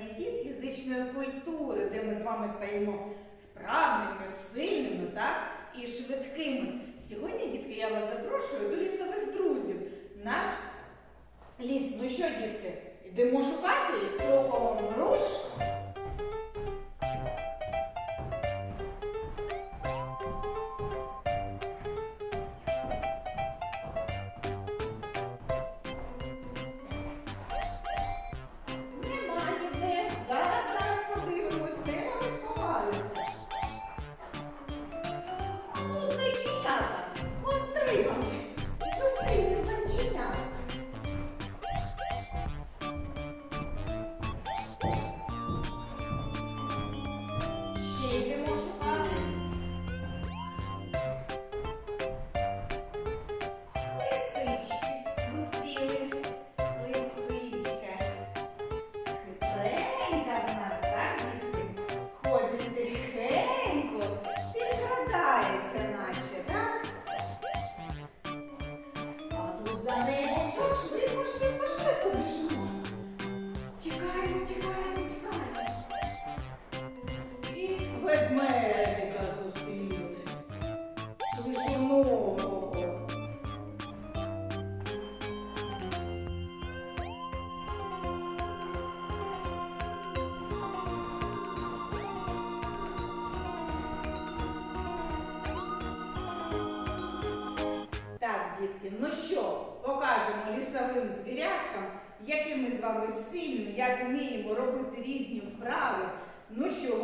заняті з фізичної культури, де ми з вами стаємо справними, сильними так? і швидкими. Сьогодні, дітки, я вас запрошую до лісових друзів. Наш ліс. Ну що, дітки? Йдемо шукати їх кроком руш. Тікаємо, тікаємо, тікаємо. І ведмедика дітки, ну що, покажемо лісовим звіряткам, які ми з вами сильні, як вміємо робити різні вправи. Ну що,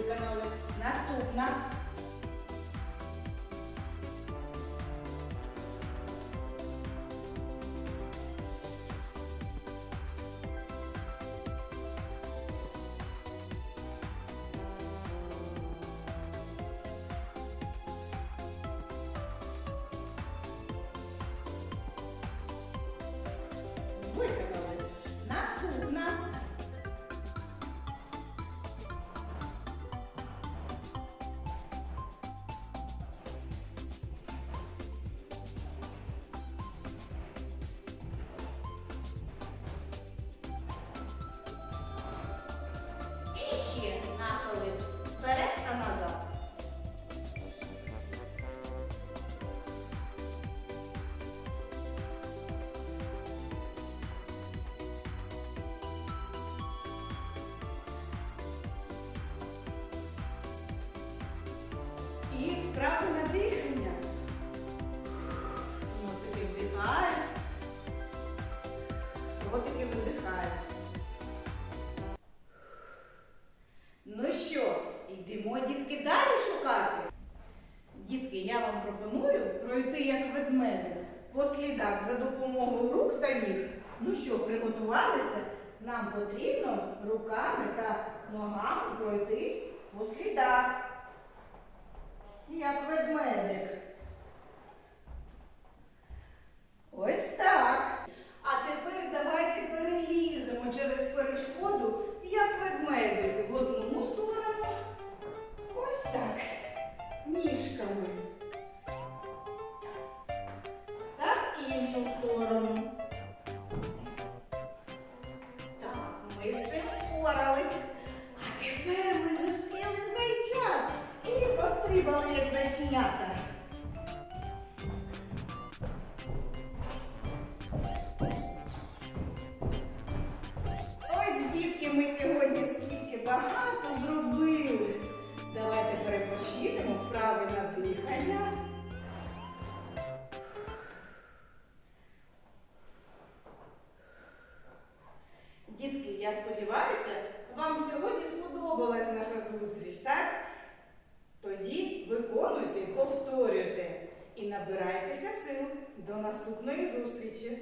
Виконали. Наступна. Вправи на дихання. Носики вдихають. Ротики видихають. Ну що, йдемо, дітки, далі шукати. Дітки, я вам пропоную пройти як ведмедик по слідах за допомогою рук та ніг. Ну що, приготувалися? Нам потрібно руками та ногами пройтись по слідах. Іншу сторону. Сподобалась наша зустріч, так? Тоді виконуйте, повторюйте і набирайтеся сил. До наступної зустрічі!